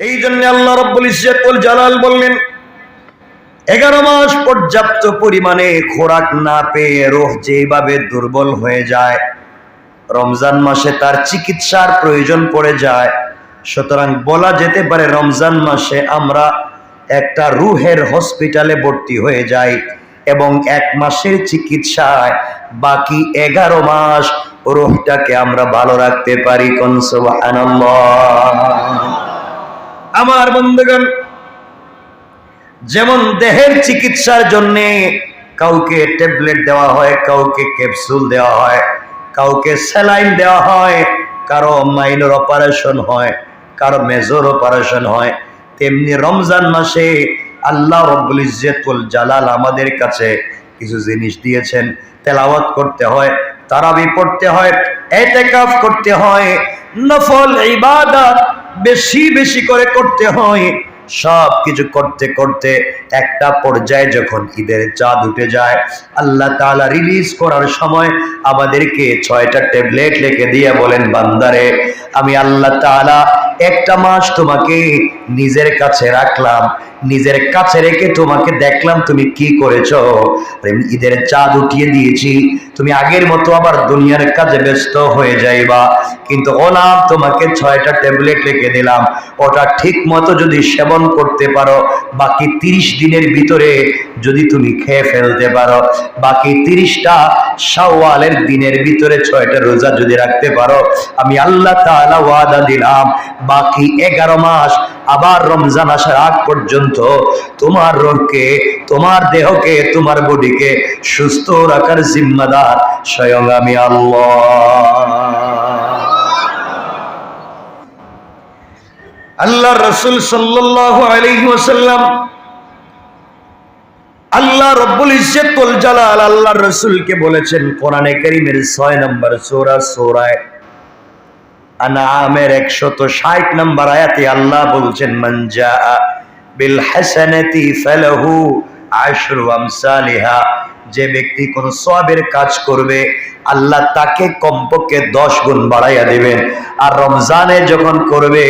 এই জন্য আল্লাহ রব্বুল ইজ্জতুল জালাল বললেন, এগারো মাস পর্যাপ্ত পরিমাণে খোরাক না পেয়ে রোহ যেভাবে দুর্বল হয়ে যায়, রমজান মাসে তার চিকিৎসার প্রয়োজন পড়ে যায়, সুতরাং বলা যেতে পারে রমজান মাসে আমরা একটা রুহের হসপিটালে ভর্তি হয়ে যাই এবং এক মাসের চিকিৎসায় বাকি এগারো মাস রোহটাকে আমরা ভালো রাখতে পারি, কোন আমার বন্ধুগণ, যেমন দেহের চিকিৎসার জন্য কাউকে ট্যাবলেট দেওয়া হয়, কাউকে ক্যাপসুল দেওয়া হয়, কাউকে স্যালাইন দেওয়া হয়, কারও মাইনর অপারেশন হয়, কারও মেজর অপারেশন হয়, তেমনি রমজান মাসে আল্লাহ রব্বুল ইজ্জতুল জালাল আমাদের কাছে কিছু জিনিস দিয়েছেন। তেলাওয়াত করতে হয়, তারাবি পড়তে হয়, এতেকাফ করতে হয় নফল ইবাদত বেশি বেশি করে করতে হয়। সব কিছু করতে করতে একটা পর্যায়ে যখন ঈদের চাঁদ উঠে যায়, আল্লাহ তালা রিলিজ করার সময় আমাদেরকে ছয়টা ট্যাবলেট লেখে দিয়ে বলেন, বান্দারে, আমি আল্লাহ তাআলা একটা মাস তোমাকে নিজের কাছে রাখলাম, নিজের কাছে রেখে তোমাকে দেখলাম তুমি কি করেছ। ঈদের চাঁদ উঠিয়ে দিয়েছি, তুমি আগের মতো আবার দুনিয়ার কাজে ব্যস্ত হয়ে যাইবা। কিন্তু ওলাম, তোমাকে ছয়টা ট্যাবলেট লিখে দিলাম। ওটা ঠিক মতো যদি সেবন করতে পারো, বাকি তিরিশ দিনের ভিতরে যদি তুমি খেয়ে ফেলতে পারো, বাকি তিরিশটা শাওয়ালের দিনের ভিতরে ছয়টা রোজা যদি রাখতে পারো, আমি আল্লাহ তাআলা ওয়াদা দিলাম বাকি এগারো মাস আবার রমজান আসার আগ পর্যন্ত তোমার রোগকে, তোমার দেহকে, তোমার বডিকে সুস্থ রাখার জিম্মাদার স্বয়ং আমি আল্লাহ। রসুল সাল্লাহ আলাইহি আল্লাহ রব্বুল ইজ্জতুল জালাল আল্লাহ রসুলকে বলেছেন, কোরআনে কারীমের 6 নম্বর সোরা সূরায় আনামের 160 নম্বর আয়াতে আল্লাহ বলছেন জাআ বিল আমসালিহা যে ব্যক্তি কোন সওয়াবের কাজ করবে, আল্লাহ তাকে কমপক্ষে 10 গুণ বাড়াইয়া দিবেন। আর রমজানে যখন করবে,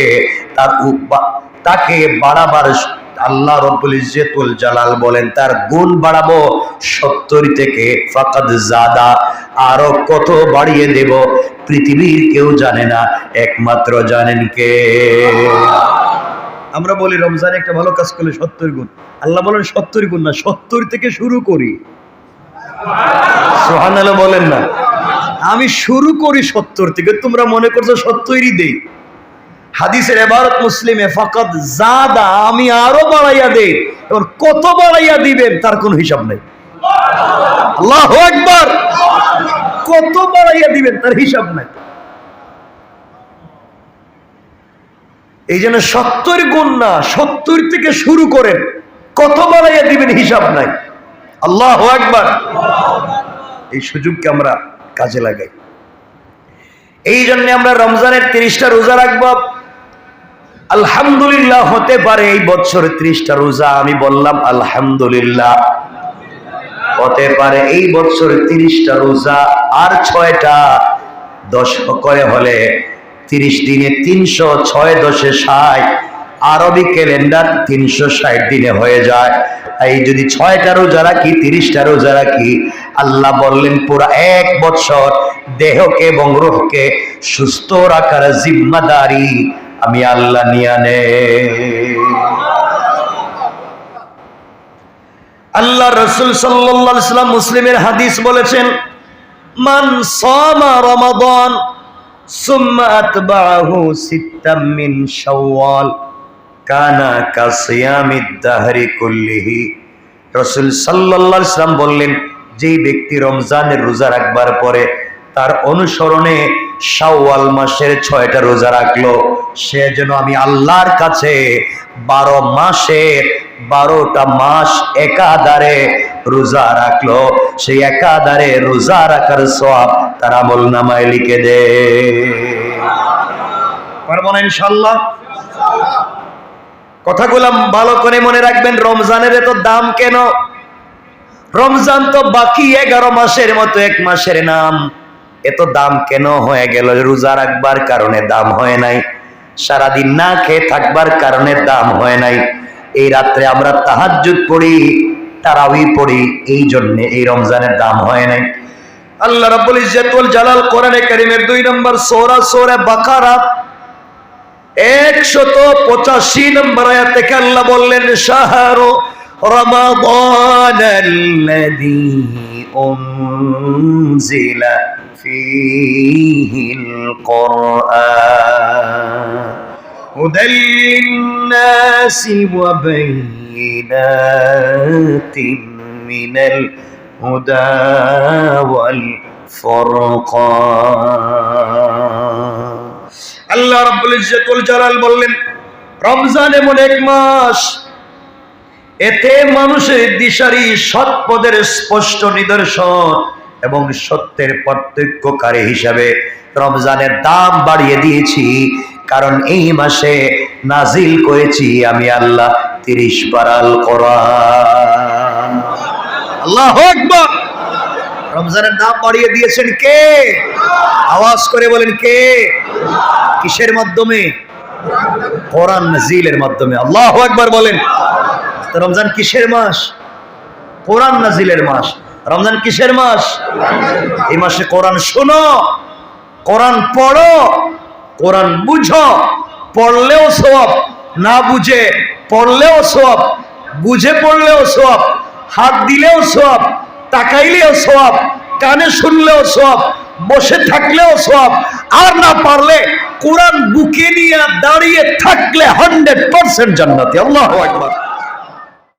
তার তাকে বাড়াবার আল্লাহ রব্বুল ইজ্জতুল জালাল বলেন, তার গুণ বাড়াবো সত্তর থেকে ফাকাদ জাদা আরও কত বাড়িয়ে দেব? পৃথিবীর কেউ জানে না, একমাত্র জানেন কে? আমরা বলি, রমজানে একটা ভালো কাজ করলে সত্তর গুণ। আল্লাহ বলেন, সত্তর গুণ না, সত্তর থেকে শুরু করি। সোহান বলেন না। আমি শুরু করি সত্তর থেকে, তোমরা মনে করছ সত্তরই দেই। হাদিসের এবারত মুসলিমে ফকত জাদা, আমি আরও বাড়াইয়া দেই। এবার কত বাড়াইয়া দিবেন, তার কোনো হিসাব নেই। আল্লাহ একবার কত বাড়াইয়া দিবেন, তার হিসাব নাই। এই জন্য সত্তর গুণ না, সত্তর থেকে শুরু করেন, কত বাড়াইয়া দিবেন হিসাব নাই। আল্লাহ একবার এই সুযোগকে আমরা কাজে লাগাই। এই জন্য আমরা রমজানের তিরিশটা রোজা রাখব। আলহামদুলিল্লাহ হতে পারে এই বছর ত্রিশটা রোজা, আমি বললাম আলহামদুলিল্লাহ। হতে পারে এই বছর তিরিশটা রোজা আর ছয়টা দশ করে হলে তিরিশ দিনে তিনশো ছয় দশে ষাট। আরবি ক্যালেন্ডার তিনশো ষাট দিনে হয়ে যায়। এই যদি ছয়টা রোজা রাখি, তিরিশটা রোজা রাখি, আল্লাহ বললেন, পুরো এক বছর দেহকে এবং রূহকে সুস্থ রাখার জিম্মাদারি আমি আল্লাহ নিয়ে নে আল্লাহ রসুল সাল্লাম মুসলিমের হাদিস বলেছেন, মান সামা আলাইহি বললেন, যেই ব্যক্তি রমজানের রোজা রাখবার পরে তার অনুসরণে শাওয়াল মাসের ছয়টা রোজা রাখল। সে যেন আমি আল্লাহর কাছে বারো মাসের বারোটা মাস একাধারে রোজা রাখল। সেই একাধারে রোজা রাখার সব তার আমল নামায় লিখে দে। ইনশাল্লাহ কথাগুলো ভালো করে মনে রাখবেন, রমজানের এত দাম কেন? রমজান তো বাকি এগারো মাসের মতো, এক মাসের নাম। এত দাম কেন হয়ে গেল? রোজা রাখবার কারণে দাম হয় নাই। সারাদিন না খেয়ে থাকবার কারণে দাম হয় নাই। এই রাত্রে আমরা তাহাজ্জুদ পড়ি তারাউই পড়ি, এই জন্য এই রমজানের দাম হয় নাই। আল্লাহ রাব্বুল ইজ্জাতুল জালাল কোরআনে কারীমের দুই নম্বর সূরা সূরা বাকারা, একশত পঁচাশি নম্বর আয়াত থেকে আল্লাহ বললেন, শাহরু رمضان الذي أنزل فيه القرآن هدى للناس وبينات من الهدى والفرقان আল্লাহ রাব্বুল ইজ্জাতুল জালাল বললেন রমজান এমন এক মাস এতে মানুষের দিশারি সৎ পদের স্পষ্ট নিদর্শন এবং সত্যের পার্থক্যকারী হিসাবে রমজানের দাম বাড়িয়ে দিয়েছি। কারণ এই মাসে নাজিল করেছি আমি আল্লাহ তিরিশ পারাল আল্লাহ রমজানের দাম বাড়িয়ে দিয়েছেন কে? আওয়াজ করে বলেন কে? কিসের মাধ্যমে? কোরআন নাজিলের মাধ্যমে। আল্লাহ একবার বলেন। রমজান কিসের মাস? কোরআন নাজিলের মাস। রমজান কিসের মাস? এই মাসে কোরআন শোনো, কোরআন পড়ো, কোরআন বুঝো, পড়লেও সব না বুঝে পড়লেও সব বুঝে পড়লেও সব হাত দিলেও সব তাকাইলেও সব কানে শুনলেও সব বসে থাকলেও সব আর না পারলে কোরআন বুকে নিয়ে দাঁড়িয়ে থাকলে হান্ড্রেড পার্সেন্ট জান্নাতি। আল্লাহ একবার